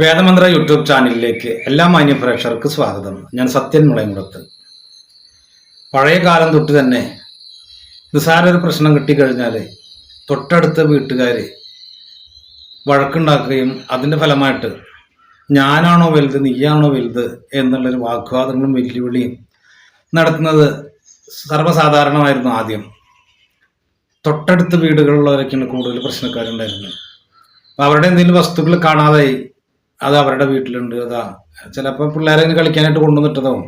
വേദമന്ത്ര YouTube ചാനലിലേക്ക് എല്ലാ മാന്യപ്രേക്ഷകർക്ക് സ്വാഗതം. ഞാൻ സത്യൻ മുളയങ്കുളത്ത് പഴയ കാലം തൊട്ട് തന്നെ നിസാര ഒരു പ്രശ്നം കിട്ടിക്കഴിഞ്ഞാൽ തൊട്ടടുത്ത വീട്ടുകാർ വഴക്കുണ്ടാക്കുകയും അതിന്റെ ഫലമായിട്ട് ഞാനാണോ വലുത് നീയാണോ വലുത് എന്നുള്ളൊരു വാഗ്വാദങ്ങളും വെല്ലുവിളിയും നടത്തുന്നത് സർവസാധാരണമായിരുന്നു ആദ്യം. തൊട്ടടുത്ത വീടുകളിലുള്ളവരൊക്കെയാണ് കൂടുതൽ പ്രശ്നക്കാരുണ്ടായിരുന്നത്. അവരുടെ എന്തെങ്കിലും വസ്തുക്കൾ കാണാതായി അത് അവരുടെ വീട്ടിലുണ്ട് അതാ. ചിലപ്പോൾ പിള്ളേരെ കളിക്കാനായിട്ട് കൊണ്ടുവന്നിട്ടതാവും.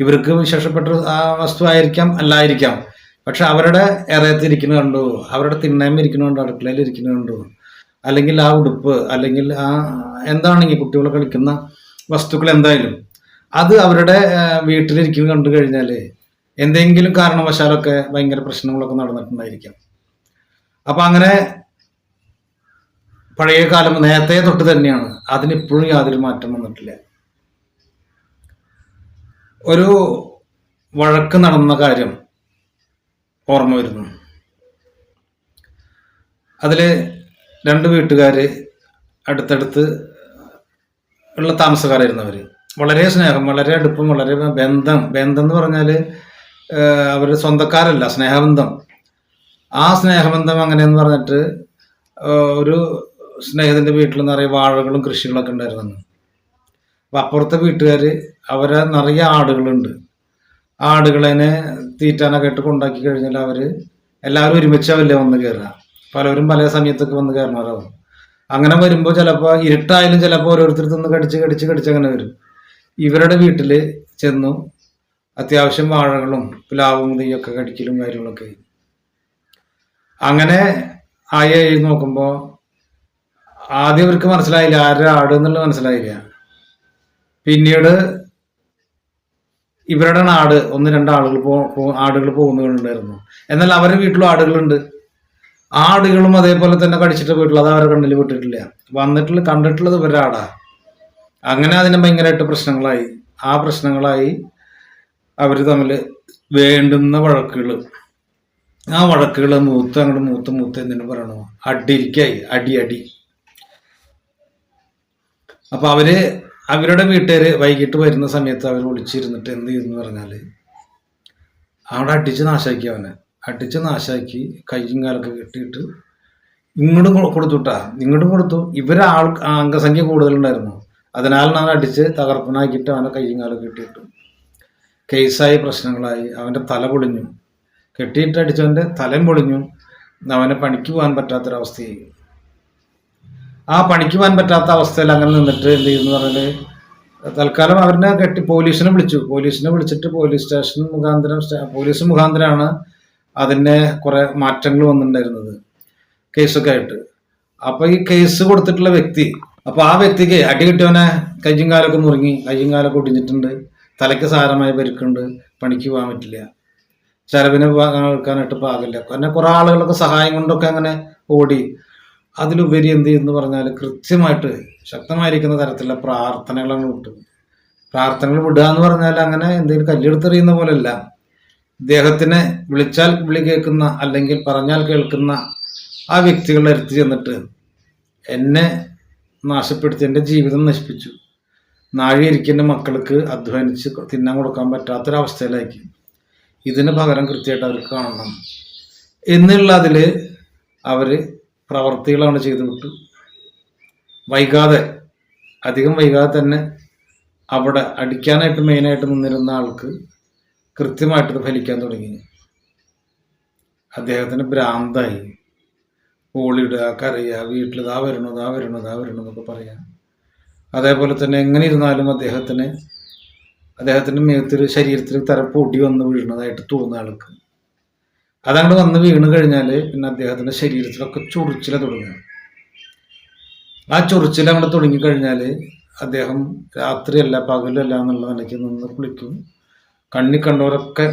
ഇവർക്ക് വിശേഷപ്പെട്ട ആ വസ്തു ആയിരിക്കാം അല്ലായിരിക്കാം. പക്ഷെ അവരുടെ ഇറയത്ത് ഇരിക്കുന്ന കണ്ടു അവരുടെ തിണ്ണയമ്മ ഇരിക്കുന്ന കണ്ടു അടുക്കളയിൽ ഇരിക്കുന്ന കണ്ടു. അല്ലെങ്കിൽ ആ ഉടുപ്പ് അല്ലെങ്കിൽ ആ എന്താണെങ്കിൽ കുട്ടികൾ കളിക്കുന്ന വസ്തുക്കൾ എന്തായാലും. അത് അവരുടെ വീട്ടിലിരിക്കുന്നത് കണ്ടു കഴിഞ്ഞാൽ എന്തെങ്കിലും കാരണവശാലൊക്കെ ഭയങ്കര പ്രശ്നങ്ങളൊക്കെ നടന്നിട്ടുണ്ടായിരിക്കാം. അപ്പം അങ്ങനെ പഴയ കാലം നേരത്തെ തൊട്ട് തന്നെയാണ്. അതിനിപ്പോഴും യാതൊരു മാറ്റം വന്നിട്ടില്ല. ഒരു വഴക്ക് നടന്ന കാര്യം ഓർമ്മ വരുന്നു. അതിൽ രണ്ട് വീട്ടുകാര് അടുത്തടുത്ത് ഉള്ള താമസക്കാരായിരുന്നവര് വളരെ സ്നേഹം വളരെ അടുപ്പം വളരെ ബന്ധം. ബന്ധം എന്ന് പറഞ്ഞാൽ അവരുടെ അവർ സ്വന്തക്കാരല്ല സ്നേഹബന്ധം. ആ സ്നേഹബന്ധം അങ്ങനെയെന്ന് പറഞ്ഞിട്ട് ഒരു സ്നേഹത്തിന്റെ വീട്ടിൽ നിറയെ വാഴകളും കൃഷികളൊക്കെ ഉണ്ടായിരുന്നു അപ്പം അപ്പുറത്തെ വീട്ടുകാർ അവരെ നിറയെ ആടുകളുണ്ട്. ആടുകളെ തീറ്റാനൊക്കെ ഇട്ട് കൊണ്ടാക്കി കഴിഞ്ഞാൽ അവർ എല്ലാവരും ഒരുമിച്ചാവില്ല വന്ന് കയറുക പലവരും പല സമയത്തൊക്കെ വന്ന് കയറണവരാവും അങ്ങനെ വരുമ്പോൾ ചിലപ്പോൾ ഇരുട്ടായാലും ചിലപ്പോൾ ഓരോരുത്തർ നിന്ന് കടിച്ച് കടിച്ച് കടിച്ച് അങ്ങനെ വരും. ഇവരുടെ വീട്ടിൽ ചെന്നു അത്യാവശ്യം വാഴകളും പ്ലാവും നെയ്യൊക്കെ കടിക്കലും കാര്യങ്ങളൊക്കെ. അങ്ങനെ ആയി നോക്കുമ്പോൾ ആദ്യം ഇവർക്ക് മനസ്സിലായില്ല ആരുടെ ആട് എന്നുള്ളത് മനസ്സിലായില്ല. പിന്നീട് ഇവരുടെ നാട് ഒന്ന് രണ്ട് ആളുകൾ പോ ആടുകൾ പോകുന്നുണ്ടായിരുന്നു. എന്നാൽ അവരുടെ വീട്ടിലും ആടുകളുണ്ട്. ആടുകളും അതേപോലെ തന്നെ കടിച്ചിട്ട് പോയിട്ടുള്ള അത് അവരുടെ കണ്ണിൽ വിട്ടിട്ടില്ല വന്നിട്ടുള്ള കണ്ടിട്ടുള്ളത് ഇവരുടെ ആടാ. അങ്ങനെ അതിന് ഭയങ്കരമായിട്ട് പ്രശ്നങ്ങളായി. ആ പ്രശ്നങ്ങളായി അവർ തമ്മിൽ വേണ്ടുന്ന വഴക്കുകൾ ആ വഴക്കുകൾ മൂത്ത് അങ്ങോട്ട് മൂത്ത് മൂത്ത് എന്തിനു പറയണു. അടിയിലേക്കായി അടി അടി. അപ്പൊ അവർ അവരുടെ വീട്ടുകാര് വൈകിട്ട് വരുന്ന സമയത്ത് അവർ വിളിച്ചിരുന്നിട്ട് എന്ത് ചെയ്തെന്ന് പറഞ്ഞാൽ അവിടെ അടിച്ച് നാശാക്കി അവനെ. അടിച്ച് നാശാക്കി കയ്യും കാലൊക്കെ കെട്ടിയിട്ട് ഇങ്ങോട്ടും കൊടുത്തുട്ടാ ഇങ്ങോട്ടും കൊടുത്തു. ഇവരാൾ അംഗസംഖ്യ കൂടുതലുണ്ടായിരുന്നു. അതിനാൽ ഞാൻ അടിച്ച് തകർപ്പനാക്കിയിട്ട് അവനെ കയ്യും കാലൊക്കെ കെട്ടിയിട്ടു. കേസായി പ്രശ്നങ്ങളായി. അവന്റെ തല പൊളിഞ്ഞു. കെട്ടിയിട്ട് അടിച്ചവന്റെ തലയും പൊളിഞ്ഞു. അവനെ പണിക്ക് പോകാൻ പറ്റാത്തൊരവസ്ഥയായി. ആ പണിക്ക് പോകാൻ പറ്റാത്ത അവസ്ഥയിൽ അങ്ങനെ നിന്നിട്ട് എന്ത് ചെയ്യുന്നു പറഞ്ഞാൽ തൽക്കാലം അവരിനെ കെട്ടി പോലീസിനെ വിളിച്ചു. പോലീസിനെ വിളിച്ചിട്ട് പോലീസ് സ്റ്റേഷൻ മുഖാന്തരം പോലീസ് മുഖാന്തരമാണ് അതിന്റെ കുറെ മാറ്റങ്ങൾ വന്നിട്ടുണ്ടായിരുന്നത് കേസൊക്കെ ആയിട്ട്. അപ്പൊ ഈ കേസ് കൊടുത്തിട്ടുള്ള വ്യക്തി അപ്പൊ ആ വ്യക്തിക്ക് അടി കിട്ടിയവനെ കയ്യും കാലൊക്കെ മുറിങ്ങി കയ്യും കാലൊക്കെ ഒടിഞ്ഞിട്ടുണ്ട് തലയ്ക്ക് സാരമായ പരിക്കുണ്ട് പണിക്ക് പോകാൻ പറ്റില്ല ചെലവിന് എടുക്കാനായിട്ട് പാകില്ല പിന്നെ കുറെ ആളുകളൊക്കെ സഹായം കൊണ്ടൊക്കെ അങ്ങനെ ഓടി അതിലുപരി എന്ത് ചെയ്യുന്നു പറഞ്ഞാൽ കൃത്യമായിട്ട് ശക്തമായിരിക്കുന്ന തരത്തിലുള്ള പ്രാർത്ഥനകളാണ് വിട്ടു പ്രാർത്ഥനകൾ വിടുക എന്ന് പറഞ്ഞാൽ അങ്ങനെ എന്തെങ്കിലും കല്ലെടുത്തെറിയുന്ന പോലെയല്ല ഇദ്ദേഹത്തിനെ വിളിച്ചാൽ വിളി കേൾക്കുന്ന അല്ലെങ്കിൽ പറഞ്ഞാൽ കേൾക്കുന്ന ആ വ്യക്തികളുടെ അടുത്ത് ചെന്നിട്ട് എന്നെ നാശപ്പെടുത്തി എന്റെ ജീവിതം നശിപ്പിച്ചു. നാഴിയിരിക്കുന്ന മക്കൾക്ക് അധ്വാനിച്ച് തിന്നാൻ കൊടുക്കാൻ പറ്റാത്തൊരവസ്ഥയിലാക്കി. ഇതിന് പകരം കൃത്യമായിട്ട് അവർക്ക് കാണണം. എന്നുള്ള അതിൽ അവർ പ്രവർത്തികളാണ് ചെയ്തു വിട്ടു വൈകാതെ അധികം വൈകാതെ തന്നെ അവിടെ അടിക്കാനായിട്ട് മെയിനായിട്ട് നിന്നിരുന്ന ആൾക്ക് കൃത്യമായിട്ടത് ഫലിക്കാൻ തുടങ്ങി. അദ്ദേഹത്തിന് ഭ്രാന്തായി. ഓളിടുക കരയുക വീട്ടിൽ ഇതാ വരണു ഇതാ വരണു ഇതാ വരണു എന്നൊക്കെ പറയാം. അതേപോലെ തന്നെ എങ്ങനെ ഇരുന്നാലും അദ്ദേഹത്തിന് അദ്ദേഹത്തിന്റെ മേത്തിൽ ശരീരത്തിൽ തര പൊടി വന്ന് വീഴുന്നതായിട്ട് തോന്നുന്ന ആൾക്ക്. അതങ്ങോട്ട് വന്ന് വീണ് കഴിഞ്ഞാൽ പിന്നെ അദ്ദേഹത്തിന്റെ ശരീരത്തിലൊക്കെ ചൊറിച്ചില തുടങ്ങുക. ആ ചൊറിച്ചിൽ അങ്ങോട്ട് തുടങ്ങിക്കഴിഞ്ഞാൽ അദ്ദേഹം രാത്രിയല്ല പകലല്ല എന്നുള്ള നിലയ്ക്ക് നിന്ന് കുളിക്കും. കണ്ണി കണ്ടവരൊക്കെ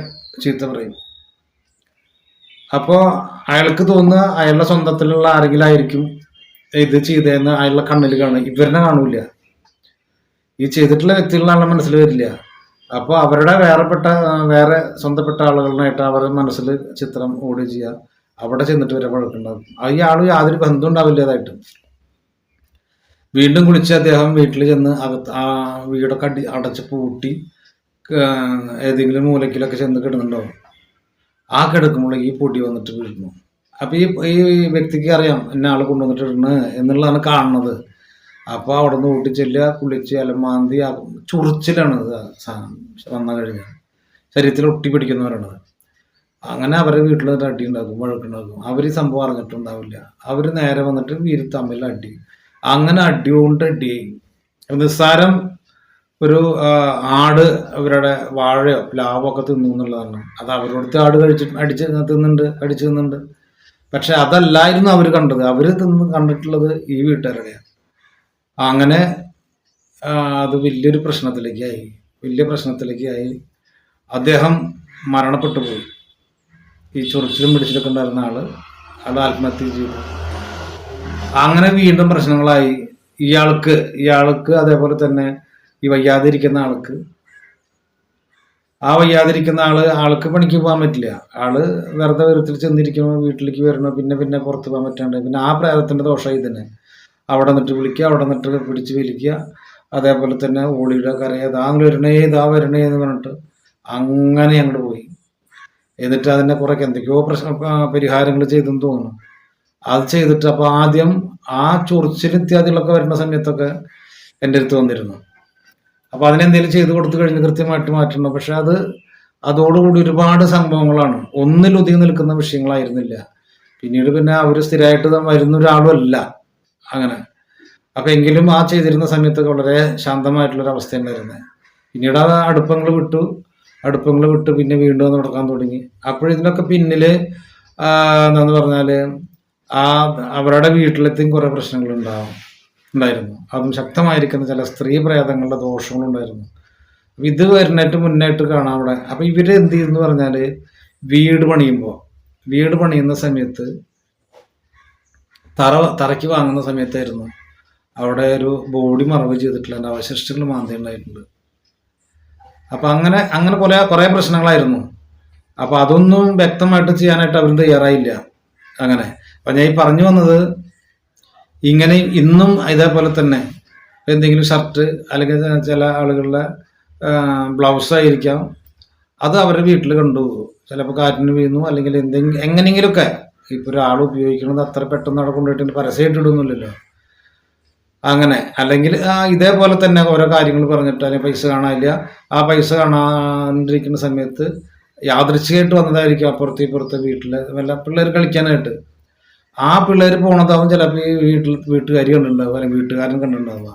ചീത്ത പറയും. അപ്പോൾ അയാൾക്ക് തോന്നുക അയാളുടെ സ്വന്തത്തിലുള്ള ആരെങ്കിലും ആയിരിക്കും ഇത് ചെയ്തതെന്ന് അയാളുടെ കണ്ണിൽ കാണും ഇവരിനെ കാണൂല. ഈ ചെയ്തിട്ടുള്ള വ്യക്തികളാണല്ലോ മനസ്സിൽ വരില്ല. അപ്പോൾ അവരുടെ വേറെപ്പെട്ട വേറെ സ്വന്തപ്പെട്ട ആളുകളുമായിട്ട് അവരുടെ മനസ്സിൽ ചിത്രം ഓടി ചെയ്യുക. അവിടെ ചെന്നിട്ട് വരെ വഴക്കുണ്ടാകും ഈ ആൾ യാതൊരു ബന്ധം ഉണ്ടാവില്ലതായിട്ട് വീണ്ടും കുളിച്ച് അദ്ദേഹം വീട്ടിൽ ചെന്ന് അകത്ത് ആ വീടൊക്കെ അടി അടച്ച് പൂട്ടി ഏതെങ്കിലും മൂലക്കിലൊക്കെ ചെന്ന് കിടന്നുണ്ടാവും. ആ കിടക്കുമ്പോൾ ഈ പൊടി വന്നിട്ട് വീഴുന്നു. അപ്പൊ ഈ ഈ വ്യക്തിക്ക് അറിയാം എന്നെ ആൾ കൊണ്ടുവന്നിട്ട് ഇടണ് എന്നുള്ളതാണ് കാണുന്നത്. അപ്പൊ അവിടെ നിന്ന് ഊട്ടി ചെല്ലുക കുളിച്ച് അലമാന്തി ചുറിച്ചിലാണ് വന്ന കഴിഞ്ഞ ശരീരത്തിൽ ഒട്ടി പിടിക്കുന്നവരാണ് അങ്ങനെ അവരെ വീട്ടിൽ നിന്ന് അടി ഉണ്ടാക്കും വഴക്കുണ്ടാക്കും. അവർ ഈ സംഭവം അറിഞ്ഞിട്ടുണ്ടാവില്ല. അവർ നേരെ വന്നിട്ട് വീര് തമ്മിൽ അടി. അങ്ങനെ അടി കൊണ്ട് അടി. നിസ്സാരം ഒരു ആട് അവരുടെ വാഴയോ പ്ലാവോ ഒക്കെ തിന്നു എന്നുള്ളതാണ്. അത് അവരോടത്തെ ആട് കഴിച്ച് അടിച്ച് തിന്നുന്നുണ്ട് അടിച്ച് തിന്നുന്നുണ്ട്. പക്ഷെ അതല്ലായിരുന്നു അവർ കണ്ടത്. അവർ തിന്ന് കണ്ടിട്ടുള്ളത് ഈ വീട്ടുകാരുടെയാണ്. അങ്ങനെ അത് വലിയൊരു പ്രശ്നത്തിലേക്കായി. വലിയ പ്രശ്നത്തിലേക്കായി. അദ്ദേഹം മരണപ്പെട്ടു പോയി. ഈ ചൊറിച്ചിലും പിടിച്ചിലൊക്കെ ഉണ്ടായിരുന്ന ആൾ അത് ആത്മഹത്യ ചെയ്തു. അങ്ങനെ വീണ്ടും പ്രശ്നങ്ങളായി. ഇയാൾക്ക് ഇയാൾക്ക് അതേപോലെ തന്നെ ഈ വയ്യാതിരിക്കുന്ന ആൾക്ക്. ആ വയ്യാതിരിക്കുന്ന ആൾ ആൾക്ക് പണിക്ക് പോകാൻ പറ്റില്ല. ആൾ വെറുതെ വെറുതെ ചെന്നിരിക്കുമ്പോൾ വീട്ടിലേക്ക് വരണോ പിന്നെ പിന്നെ പുറത്ത് പോകാൻ പറ്റാണ്ട്. പിന്നെ ആ പ്രേതത്തിന്റെ ദോഷമായി തന്നെ. അവിടെ നിന്നിട്ട് വിളിക്കുക അവിടെ നിന്നിട്ട് പിടിച്ച് വലിക്കുക. അതേപോലെ തന്നെ ഓളിയുടെ കരയെ താങ്കൾ വരണേ ദാ വരണേ എന്ന് പറഞ്ഞിട്ട് അങ്ങനെ അങ്ങോട്ട് പോയി. എന്നിട്ട് അതിന്റെ കുറേ എന്തൊക്കെയോ പ്രശ്ന പരിഹാരങ്ങൾ ചെയ്തെന്ന് തോന്നുന്നു. അത് ചെയ്തിട്ട് അപ്പോൾ ആദ്യം ആ ചൊറിച്ചിൽ ഇത്യാദികളൊക്കെ വരുന്ന സമയത്തൊക്കെ എന്റെ അടുത്ത് വന്നിരുന്നു. അപ്പോൾ അതിനെന്തെങ്കിലും ചെയ്തു കൊടുത്തു കഴിഞ്ഞ് കൃത്യമായിട്ട് മാറ്റണം. പക്ഷെ അത് അതോടുകൂടി ഒരുപാട് സംഭവങ്ങളാണ്. ഒന്നിലൊതുങ്ങി നിൽക്കുന്ന വിഷയങ്ങളായിരുന്നില്ല. പിന്നീട് പിന്നെ അവർ സ്ഥിരമായിട്ട് വരുന്ന ഒരാളും അല്ല. അങ്ങനെ. അപ്പൊ എങ്കിലും ആ ചെയ്തിരുന്ന സമയത്തൊക്കെ വളരെ ശാന്തമായിട്ടുള്ളൊരു അവസ്ഥ ഉണ്ടായിരുന്നത് പിന്നീട് ആ അടുപ്പങ്ങൾ വിട്ടു. അടുപ്പങ്ങൾ വിട്ടു പിന്നെ വീണ്ടും നടക്കാൻ തുടങ്ങി. അപ്പോഴിതിനൊക്കെ പിന്നിൽ എന്താന്ന് പറഞ്ഞാൽ ആ അവരുടെ വീട്ടിലെത്തിയും കുറെ പ്രശ്നങ്ങൾ ഉണ്ടാവും ഉണ്ടായിരുന്നു. അതും ശക്തമായിരിക്കുന്ന ചില സ്ത്രീ പ്രേതങ്ങളുടെ ദോഷങ്ങളുണ്ടായിരുന്നു. ഇത് വരുന്നേറ്റ് മുന്നായിട്ട് കാണാം അവിടെ. അപ്പൊ ഇവർ എന്ത് ചെയ്യുന്നു പറഞ്ഞാൽ വീട് പണിയുമ്പോൾ വീട് പണിയുന്ന സമയത്ത് തറ തറയ്ക്ക് വാങ്ങുന്ന സമയത്തായിരുന്നു. അവിടെ ഒരു ബോഡി മറവ് ചെയ്തിട്ടുള്ള എന്റെ അവശിഷ്ടങ്ങൾ മാന്തി ഉണ്ടായിട്ടുണ്ട് അപ്പൊ അങ്ങനെ അങ്ങനെ പോലെ കുറേ പ്രശ്നങ്ങളായിരുന്നു. അപ്പം അതൊന്നും വ്യക്തമായിട്ട് ചെയ്യാനായിട്ട് അവർ തയ്യാറായില്ല. അങ്ങനെ. അപ്പം ഞാൻ ഈ പറഞ്ഞു വന്നത് ഇങ്ങനെ ഇന്നും ഇതേപോലെ തന്നെ എന്തെങ്കിലും ഷർട്ട് അല്ലെങ്കിൽ ചില ആളുകളുടെ ബ്ലൗസ് ആയിരിക്കാം. അത് അവരുടെ വീട്ടിൽ കണ്ടുപോകും. ചിലപ്പോൾ കാറ്റിന് വീഴുന്നു അല്ലെങ്കിൽ എന്തെങ്കിലും എങ്ങനെയെങ്കിലുമൊക്കെ ഇപ്പൊ ഒരാൾ ഉപയോഗിക്കുന്നത് അത്ര പെട്ടെന്ന് അവിടെ കൊണ്ടുപോയിട്ട് പരസ്യമായിട്ട് ഇടുന്നില്ലല്ലോ അങ്ങനെ. അല്ലെങ്കിൽ ഇതേപോലെ തന്നെ ഓരോ കാര്യങ്ങൾ പറഞ്ഞിട്ട് അല്ലെങ്കിൽ പൈസ കാണാനില്ല. ആ പൈസ കാണാണ്ടിരിക്കുന്ന സമയത്ത് യാദൃച്ഛികമായിട്ട് വന്നതായിരിക്കും അപ്പുറത്ത് ഇപ്പുറത്തെ വീട്ടിൽ വല്ല പിള്ളേർ കളിക്കാനായിട്ട്. ആ പിള്ളേർ പോണതാവും ചിലപ്പോൾ ഈ വീട്ടിൽ വീട്ടുകാരി കണ്ടിട്ടുണ്ടാവും അല്ലെങ്കിൽ വീട്ടുകാരൻ കണ്ടിട്ടുണ്ടാവുക.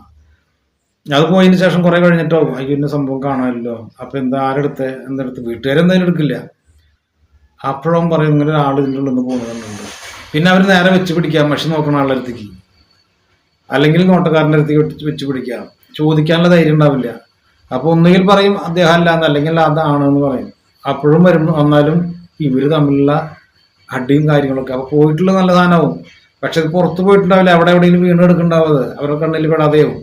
അത് പോയതിന് ശേഷം കുറേ കഴിഞ്ഞിട്ടാവും. അയ്യോ ഇന്ന സംഭവം കാണാമല്ലോ അപ്പം എന്താ ആരെടുത്ത് എന്തെടുത്ത് വീട്ടുകാരെന്തായാലും എടുക്കില്ല. അപ്പോഴും പറയും ഇങ്ങനെ ഒരാൾ ഇതിന്റെ ഉള്ളിൽ നിന്ന് പോകുന്നുണ്ട്. പിന്നെ അവർ നേരെ വെച്ച് പിടിക്കാം മഷി നോക്കണ ആളുടെ അടുത്തേക്ക്. അല്ലെങ്കിൽ നോട്ടക്കാരന്റെ അടുത്തേക്ക് വെച്ച് പിടിക്കാം. ചോദിക്കാനുള്ള ധൈര്യം ഉണ്ടാവില്ല. അപ്പൊ ഒന്നുകിൽ പറയും അദ്ദേഹം അല്ല എന്ന് അല്ലെങ്കിൽ അതാണ് എന്ന് പറയും. അപ്പോഴും വരും വന്നാലും ഇവർ തമ്മിലുള്ള അടിയും കാര്യങ്ങളൊക്കെ. അപ്പോൾ പോയിട്ടുള്ള നല്ല സാധനമാവും. പക്ഷെ ഇത് പുറത്ത് പോയിട്ടുണ്ടാവില്ല. അവിടെ എവിടെയെങ്കിലും വീണ്ടും അത് അവരുടെ കണ്ണിൽ പെടാതെയാവും.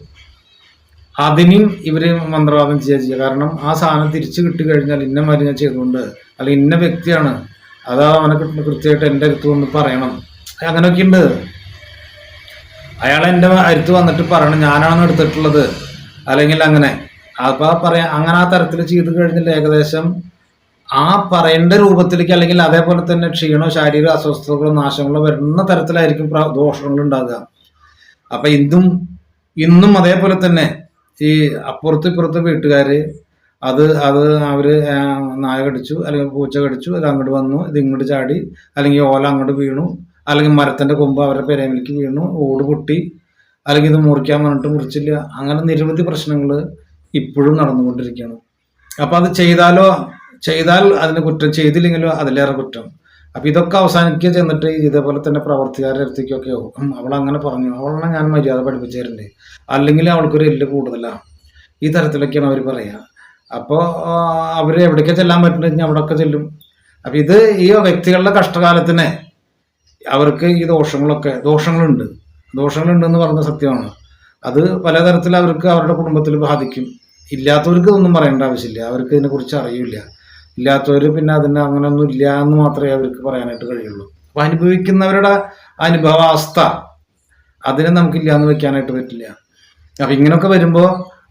അതിനും ഇവർ മന്ത്രവാദം ചെയ്യുക കാരണം ആ സാധനം തിരിച്ചു കിട്ടി കഴിഞ്ഞാൽ ഇന്ന മരുന്ന് ചെയ്തുകൊണ്ട് അല്ലെങ്കിൽ ഇന്ന വ്യക്തിയാണ്. അതാ അവനെ കൃത്യമായിട്ട് എന്റെ അടുത്ത് വന്ന് പറയണം. അങ്ങനെയൊക്കെ ഉണ്ട്. അയാൾ എന്റെ അടുത്ത് വന്നിട്ട് പറയണം ഞാനാണ് എടുത്തിട്ടുള്ളത്. അല്ലെങ്കിൽ അങ്ങനെ. അപ്പൊ പറയാ അങ്ങനെ ആ തരത്തിൽ ചെയ്ത് കഴിഞ്ഞാൽ ഏകദേശം ആ പറയേണ്ട രൂപത്തിലേക്ക് അല്ലെങ്കിൽ അതേപോലെ തന്നെ ക്ഷീണോ ശാരീരിക അസ്വസ്ഥതകളോ നാശങ്ങളോ വരുന്ന തരത്തിലായിരിക്കും ദോഷങ്ങൾ ഉണ്ടാകുക. അപ്പൊ ഇന്നും ഇന്നും അതേപോലെ തന്നെ ഈ അപ്പുറത്ത് ഇപ്പുറത്ത് വീട്ടുകാര് അത് അത് അവർ ആ, നായ കടിച്ചു അല്ലെങ്കിൽ പൂച്ച കടിച്ചു അത് അങ്ങോട്ട് വന്നു ഇത് ഇങ്ങോട്ട് ചാടി അല്ലെങ്കിൽ ഓല അങ്ങോട്ട് വീണു അല്ലെങ്കിൽ മരത്തിന്റെ കൊമ്പ് അവരുടെ പെരമിലേക്ക് വീണു ഓട് പൊട്ടി അല്ലെങ്കിൽ ഇത് മുറിക്കാൻ പറഞ്ഞിട്ട് മുറിച്ചില്ല അങ്ങനെ നിരവധി പ്രശ്നങ്ങൾ ഇപ്പോഴും നടന്നുകൊണ്ടിരിക്കുകയാണ്. അപ്പൊ അത് ചെയ്താലോ ചെയ്താൽ അതിന് കുറ്റം ചെയ്തില്ലെങ്കിലോ അതിലേറെ കുറ്റം. അപ്പൊ ഇതൊക്കെ അവസാനിക്കുക ചെന്നിട്ട് ഇതേപോലെ തന്നെ പ്രവർത്തിക്കാരുടെ അടുത്തേക്കൊക്കെ അവൾ അങ്ങനെ പറഞ്ഞു. അവളെ ഞാൻ മര്യാദ പഠിപ്പിച്ചു തരണ്ടേ. അല്ലെങ്കിൽ അവൾക്കൊരു എല്ല് കൂടുതലാണ് ഈ തരത്തിലൊക്കെയാണ് അവർ പറയുക അപ്പോൾ അവർ എവിടേക്ക് ചെല്ലാൻ പറ്റുന്നുണ്ടെങ്കിൽ അവിടെയൊക്കെ ചെല്ലും. അപ്പൊ ഇത് ഈ വ്യക്തികളുടെ കഷ്ടകാലത്തിന് അവർക്ക് ഈ ദോഷങ്ങളൊക്കെ ദോഷങ്ങളുണ്ട്. ദോഷങ്ങളുണ്ടെന്ന് പറഞ്ഞ സത്യമാണ്. അത് പലതരത്തിൽ അവർക്ക് അവരുടെ കുടുംബത്തിൽ ബാധിക്കും. ഇല്ലാത്തവർക്ക് ഇതൊന്നും പറയേണ്ട ആവശ്യമില്ല. അവർക്ക് ഇതിനെക്കുറിച്ച് അറിയില്ല. ഇല്ലാത്തവർ പിന്നെ അതിന് അങ്ങനെയൊന്നും ഇല്ല എന്ന് മാത്രമേ അവർക്ക് പറയാനായിട്ട് കഴിയുള്ളൂ. അപ്പൊ അനുഭവിക്കുന്നവരുടെ അനുഭവാവസ്ഥ അതിനെ നമുക്കില്ല എന്ന് വെക്കാനായിട്ട് പറ്റില്ല. അപ്പം ഇങ്ങനെയൊക്കെ വരുമ്പോൾ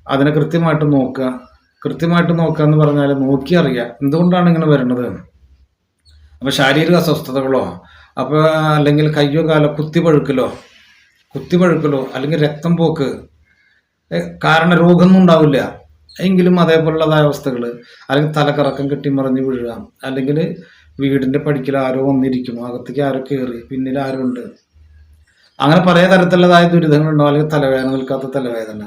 അതിനെ കൃത്യമായിട്ട് നോക്കുക. കൃത്യമായിട്ട് നോക്കുക എന്ന് പറഞ്ഞാൽ നോക്കി അറിയാം. എന്തുകൊണ്ടാണ് ഇങ്ങനെ വരുന്നത് അപ്പോൾ ശാരീരിക അസ്വസ്ഥതകളോ അപ്പോൾ അല്ലെങ്കിൽ കയ്യോ കാലോ കുത്തിപ്പഴുക്കലോ കുത്തിപ്പഴുക്കലോ അല്ലെങ്കിൽ രക്തം പോക്ക് കാരണ രോഗമൊന്നും ഉണ്ടാവില്ല. എങ്കിലും അതേപോലുള്ളതായ അവസ്ഥകൾ അല്ലെങ്കിൽ തലകറക്കം കെട്ടിമറിഞ്ഞ് വീഴുക അല്ലെങ്കിൽ വീടിന്റെ പടിക്കൽ ആരോ വന്നിരിക്കുന്നു അകത്തേക്ക് ആരോ കയറി പിന്നിൽ ആരോ ഉണ്ട്. അങ്ങനെ പല തരത്തിലുള്ളതായ ദുരിതങ്ങളുണ്ടാവും. അല്ലെങ്കിൽ തലവേദന നിൽക്കാത്ത തലവേദന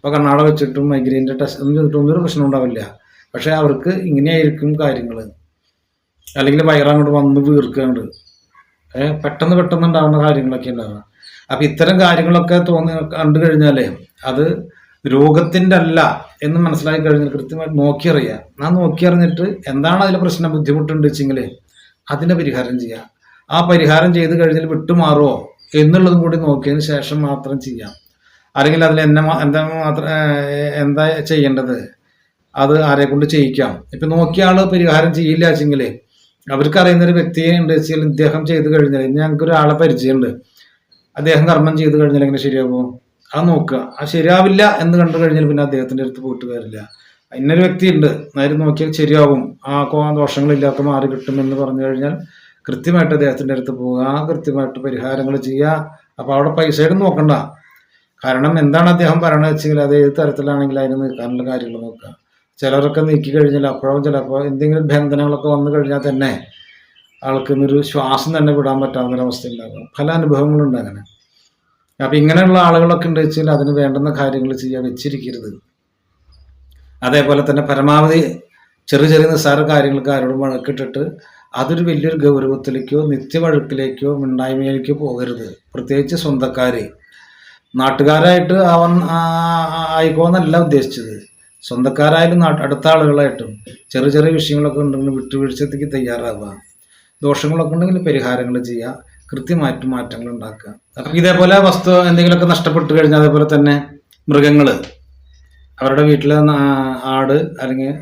ഇപ്പോൾ കണ്ണാട വെച്ചിട്ടും മൈഗ്രെയിന്റെ ടെസ്റ്റ് ഒന്നും ചെയ്തിട്ടും ഒന്നും ഒരു പ്രശ്നം ഉണ്ടാവില്ല. പക്ഷേ അവർക്ക് ഇങ്ങനെയായിരിക്കും കാര്യങ്ങൾ അല്ലെങ്കിൽ വയറങ്ങോട്ട് വന്ന് വീർക്കാണ്ട്. പെട്ടെന്ന് പെട്ടെന്ന് ഉണ്ടാകുന്ന കാര്യങ്ങളൊക്കെ ഉണ്ടാവുക. അപ്പം ഇത്തരം കാര്യങ്ങളൊക്കെ തോന്നി കണ്ടു കഴിഞ്ഞാലേ അത് രോഗത്തിന്റെ അല്ല എന്ന് മനസ്സിലാക്കി കഴിഞ്ഞാൽ കൃത്യമായിട്ട് നോക്കിയറിയുക ആ നോക്കിയറിഞ്ഞിട്ട് എന്താണ് അതിലെ പ്രശ്നം ബുദ്ധിമുട്ടുണ്ട് വെച്ചെങ്കിൽ അതിനെ പരിഹാരം ചെയ്യുക ആ പരിഹാരം ചെയ്ത് കഴിഞ്ഞാൽ വിട്ടുമാറുമോ എന്നുള്ളതും കൂടി നോക്കിയതിന് ശേഷം മാത്രം ചെയ്യാം. അല്ലെങ്കിൽ അതിൽ എന്നെ എന്താ മാത്രം എന്താ ചെയ്യേണ്ടത്? അത് ആരെ കൊണ്ട് ചെയ്യിക്കാം? ഇപ്പൊ നോക്കിയ പരിഹാരം ചെയ്യില്ല വെച്ചെങ്കിൽ അവർക്ക് അറിയുന്ന ഒരു വ്യക്തിയെ ഉണ്ട് വെച്ചാൽ ഇദ്ദേഹം ചെയ്ത് കഴിഞ്ഞാൽ ഞങ്ങൾക്ക് ഒരാളെ പരിചയമുണ്ട്. അദ്ദേഹം കർമ്മം ചെയ്ത് കഴിഞ്ഞാൽ എങ്ങനെ ശരിയാകുമോ അത് നോക്കുക. ആ ശരിയാവില്ല എന്ന് കണ്ടു കഴിഞ്ഞാൽ പിന്നെ അദ്ദേഹത്തിന്റെ അടുത്ത് പോയിട്ട് കാര്യമില്ല. ഇന്നൊരു വ്യക്തിയുണ്ട്. നേരെ നോക്കിയാൽ ശരിയാകും ആ ദോഷങ്ങളില്ലാത്ത മാറി കിട്ടും എന്ന് പറഞ്ഞു കഴിഞ്ഞാൽ കൃത്യമായിട്ട് അദ്ദേഹത്തിന്റെ അടുത്ത് പോവുക. കൃത്യമായിട്ട് പരിഹാരങ്ങൾ ചെയ്യുക. അപ്പൊ അവിടെ പൈസയുടെ നോക്കണ്ട. കാരണം എന്താണ് അദ്ദേഹം പറയണത് വെച്ചെങ്കിൽ അത് ഏത് തരത്തിലാണെങ്കിൽ അതിന് നിൽക്കാനുള്ള കാര്യങ്ങൾ നോക്കുക. ചിലരൊക്കെ നീക്കി കഴിഞ്ഞാൽ അപ്പോഴും ചിലപ്പോൾ എന്തെങ്കിലും ബന്ധനങ്ങളൊക്കെ വന്നു കഴിഞ്ഞാൽ തന്നെ ആൾക്ക് ഒരു ശ്വാസം തന്നെ വിടാൻ പറ്റാവുന്ന ഒരവസ്ഥ ഉണ്ടാകും പല അനുഭവങ്ങളുണ്ട് അങ്ങനെ. അപ്പം ഇങ്ങനെയുള്ള ആളുകളൊക്കെ ഉണ്ട് വെച്ചാൽ അതിന് വേണ്ടുന്ന കാര്യങ്ങൾ ചെയ്യാൻ വെച്ചിരിക്കരുത്. അതേപോലെ തന്നെ പരമാവധി ചെറിയ ചെറിയ നിസ്സാര കാര്യങ്ങൾക്ക് ആരോടും വഴക്കിട്ടിട്ട് അതൊരു വലിയൊരു ഗൗരവത്തിലേക്കോ നിത്യവഴക്കിലേക്കോ മിണ്ടായ്മയിലേക്കോ പോകരുത്. പ്രത്യേകിച്ച് സ്വന്തക്കാര്. നാട്ടുകാരായിട്ട് അവൻ ആയിക്കോന്നല്ല ഉദ്ദേശിച്ചത്. സ്വന്തക്കാരായാലും നാട്ട് അടുത്ത ആളുകളായിട്ടും ചെറിയ ചെറിയ വിഷയങ്ങളൊക്കെ ഉണ്ടെങ്കിൽ വിട്ടുവീഴ്ചത്തേക്ക് തയ്യാറാവുക. ദോഷങ്ങളൊക്കെ ഉണ്ടെങ്കിൽ പരിഹാരങ്ങൾ ചെയ്യുക. കൃത്യമായിട്ട് മാറ്റങ്ങൾ ഉണ്ടാക്കുക. അപ്പം ഇതേപോലെ വസ്തു എന്തെങ്കിലുമൊക്കെ നഷ്ടപ്പെട്ടു കഴിഞ്ഞാൽ അതേപോലെ തന്നെ മൃഗങ്ങൾ അവരുടെ വീട്ടിലെ ആട് അല്ലെങ്കിൽ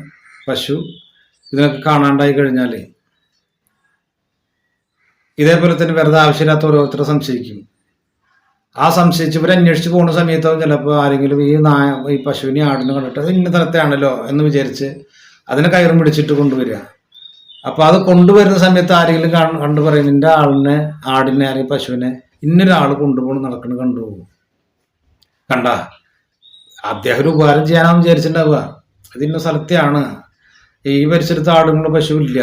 പശു ഇതിനൊക്കെ കാണാണ്ടായി കഴിഞ്ഞാൽ ഇതേപോലെ തന്നെ വെറുതെ ആവശ്യമില്ലാത്ത ഓരോരുത്തരെ സംശയിക്കും. ആ സംശയിച്ച് ഇവർ അന്വേഷിച്ച് പോകുന്ന സമയത്ത് ചിലപ്പോൾ ആരെങ്കിലും ഈ നായ ഈ പശുവിനെ ആടിനെ കണ്ടിട്ട് അത് ഇന്ന തരത്തെയാണല്ലോ എന്ന് വിചാരിച്ച് അതിനെ കയറും പിടിച്ചിട്ട് കൊണ്ടുവരിക. അപ്പോൾ അത് കൊണ്ടുവരുന്ന സമയത്ത് ആരെങ്കിലും കാണ- കണ്ടു പറയും നിന്റെ ആളിനെ ആടിനെ അല്ലെങ്കിൽ പശുവിനെ ഇന്നൊരാൾ കൊണ്ടുപോകണം നടക്കണ കണ്ടുപോകും കണ്ട? അദ്ദേഹം ഒരു ഉപകാരം ചെയ്യാനാന്ന് വിചാരിച്ചിട്ടുണ്ടാവുക. അത് ഇന്ന സ്ഥലത്തെയാണ്. ഈ പരിസരത്ത് ആടുകളും പശുവില്ല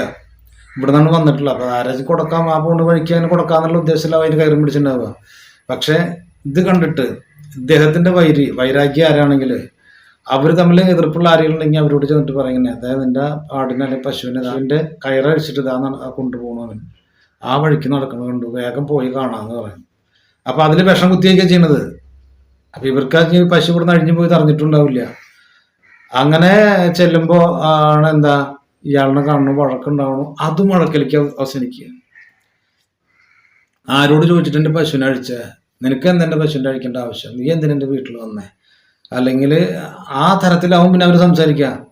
ഇവിടെ നിന്നാണ് വന്നിട്ടുള്ളത്. അപ്പോൾ ആരാച്ച് കൊടുക്കാം ആ പോണ്ട് വഴിക്ക് അതിന് കൊടുക്കാന്നുള്ള ഉദ്ദേശത്തിലാണ് അതിന് കയറും പിടിച്ചിട്ടുണ്ടാവുക. പക്ഷെ ഇത് കണ്ടിട്ട് ഇദ്ദേഹത്തിന്റെ വൈരി വൈരാഗ്യം ആരാണെങ്കിൽ അവർ തമ്മിൽ എതിർപ്പുള്ള ആരെങ്കിലും അവരോട് ചെന്നിട്ട് പറയുന്നത് അതായത് നിന്റെ ആടിനെ അല്ലെങ്കിൽ പശുവിനെ അതിന്റെ കയറഴിച്ചിട്ട് ഇതാ കൊണ്ടുപോകണവൻ ആ വഴിക്ക് നടക്കണ കണ്ടു വേഗം പോയി കാണാന്ന് പറയും. അപ്പൊ അതിൽ വിഷം കുത്തിയൊക്കെ ചെയ്യണത്. അപ്പൊ ഇവർക്ക് പശു ഇവിടുന്ന് അഴിഞ്ഞു പോയി തറഞ്ഞിട്ടുണ്ടാവില്ല. അങ്ങനെ ചെല്ലുമ്പോൾ ആണ് എന്താ ഇയാളിനെ കാണുന്നു വഴക്കുണ്ടാവണം അതും വഴക്കിലേക്ക് അവ- അവസാനിക്കുക. ആരോട് ചോദിച്ചിട്ട് പശുവിനെ അഴിച്ച? നിനക്ക് എന്താ എന്റെ പശുവിന്റെ അഴിക്കേണ്ട ആവശ്യം? നീ എന്തിനാ എന്റെ വീട്ടിൽ വന്നേ? അല്ലെങ്കിൽ ആ തരത്തിലാവും പിന്നെ അവർ സംസാരിക്കുക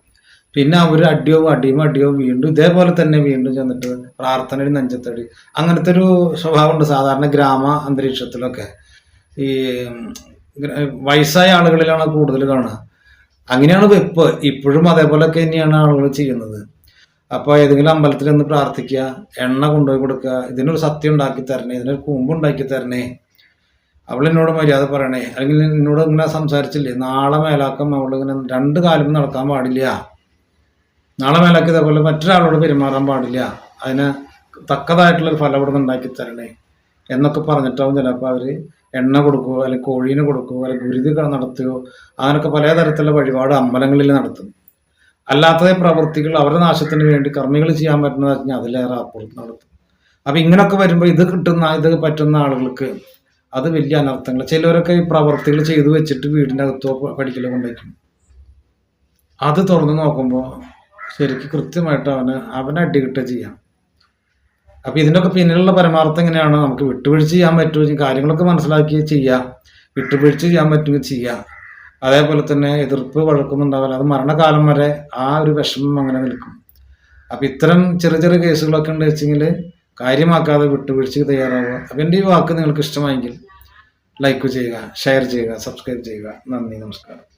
പിന്നെ അവർ അടിയോ അടിയും അടിയോ വീണ്ടും ഇതേപോലെ തന്നെ വീണ്ടും ചെന്നിട്ട് പ്രാർത്ഥനയുടെ നെഞ്ചത്തടി. അങ്ങനത്തെ ഒരു സ്വഭാവമുണ്ട് സാധാരണ ഗ്രാമ അന്തരീക്ഷത്തിലൊക്കെ. ഈ വയസ്സായ ആളുകളിലാണ് കൂടുതൽ കാണുക. അങ്ങനെയാണ് വെപ്പ്. ഇപ്പോഴും അതേപോലെയൊക്കെ തന്നെയാണ് ആളുകൾ ചെയ്യുന്നത്. അപ്പോൾ ഏതെങ്കിലും അമ്പലത്തിൽ നിന്ന് പ്രാർത്ഥിക്കുക എണ്ണ കൊണ്ടുപോയി കൊടുക്കുക ഇതിനൊരു സത്യം ഉണ്ടാക്കി തരണേ ഇതിനൊരു കൂമ്പ് ഉണ്ടാക്കി തരണേ. അവൾ എന്നോട് മര്യാദ പറയണേ. അല്ലെങ്കിൽ എന്നോട് ഇങ്ങനെ സംസാരിച്ചില്ലേ നാളെ മേലാക്കം അവൾ ഇങ്ങനെ രണ്ട് കാലും നടക്കാൻ പാടില്ല. നാളെ മേലാക്കി ഇതേപോലെ മറ്റൊരാളോട് പെരുമാറാൻ പാടില്ല. അതിന് തക്കതായിട്ടുള്ളൊരു ഫലം ഇവിടെ ഉണ്ടാക്കി തരണേ. എന്നൊക്കെ പറഞ്ഞിട്ടാവും ചിലപ്പോൾ അവർ എണ്ണ കൊടുക്കുകയോ അല്ലെങ്കിൽ കോഴീനെ കൊടുക്കുകയോ അല്ലെങ്കിൽ ഗുരുതി നടത്തുകയോ അങ്ങനെയൊക്കെ പലതരത്തിലുള്ള വഴിപാട് അമ്പലങ്ങളിൽ നടത്തും. അല്ലാത്ത പ്രവൃത്തികൾ അവരുടെ നാശത്തിന് വേണ്ടി കർമ്മികൾ ചെയ്യാൻ പറ്റുന്നത് കഴിഞ്ഞാൽ അതിലേറെ അപ്പുറത്ത് നടത്തും. അപ്പൊ ഇങ്ങനൊക്കെ വരുമ്പോൾ ഇത് കിട്ടുന്ന ഇത് പറ്റുന്ന ആളുകൾക്ക് അത് വലിയ അനർത്ഥങ്ങൾ. ചിലവരൊക്കെ ഈ പ്രവർത്തികൾ ചെയ്തു വെച്ചിട്ട് വീടിന്റെ അകത്തോ പഠിക്കലോ കൊണ്ടുവയ്ക്കും അത് തുറന്ന് നോക്കുമ്പോൾ ശരിക്കും കൃത്യമായിട്ട് അവന് അവനെ അടികിട്ട ചെയ്യാം. അപ്പൊ ഇതിനൊക്കെ പിന്നിലുള്ള പരമാർത്ഥം എങ്ങനെയാണ്? നമുക്ക് വിട്ടുവീഴ്ച ചെയ്യാൻ പറ്റുമെങ്കിൽ കാര്യങ്ങളൊക്കെ മനസ്സിലാക്കി ചെയ്യാം വിട്ടുവീഴ്ച ചെയ്യാൻ പറ്റുമെങ്കിൽ ചെയ്യാം അതേപോലെ തന്നെ എതിർപ്പ് വഴക്കൊന്നുണ്ടാവില്ല അത് മരണകാലം വരെ ആ ഒരു വിഷമം അങ്ങനെ നിൽക്കും. അപ്പൊ ഇത്തരം ചെറിയ ചെറിയ കേസുകളൊക്കെ ഉണ്ട് വെച്ചെങ്കിൽ കാര്യമാക്കാതെ വിട്ടുവീഴ്ചയ്ക്ക് തയ്യാറാവുക. അപ്പൊ എന്റെ ഈ വാക്ക് നിങ്ങൾക്ക് ഇഷ്ടമായെങ്കിൽ ലൈക്ക് ചെയ്യുക ഷെയർ ചെയ്യുക സബ്സ്ക്രൈബ് ചെയ്യുക. നന്ദി നമസ്കാരം.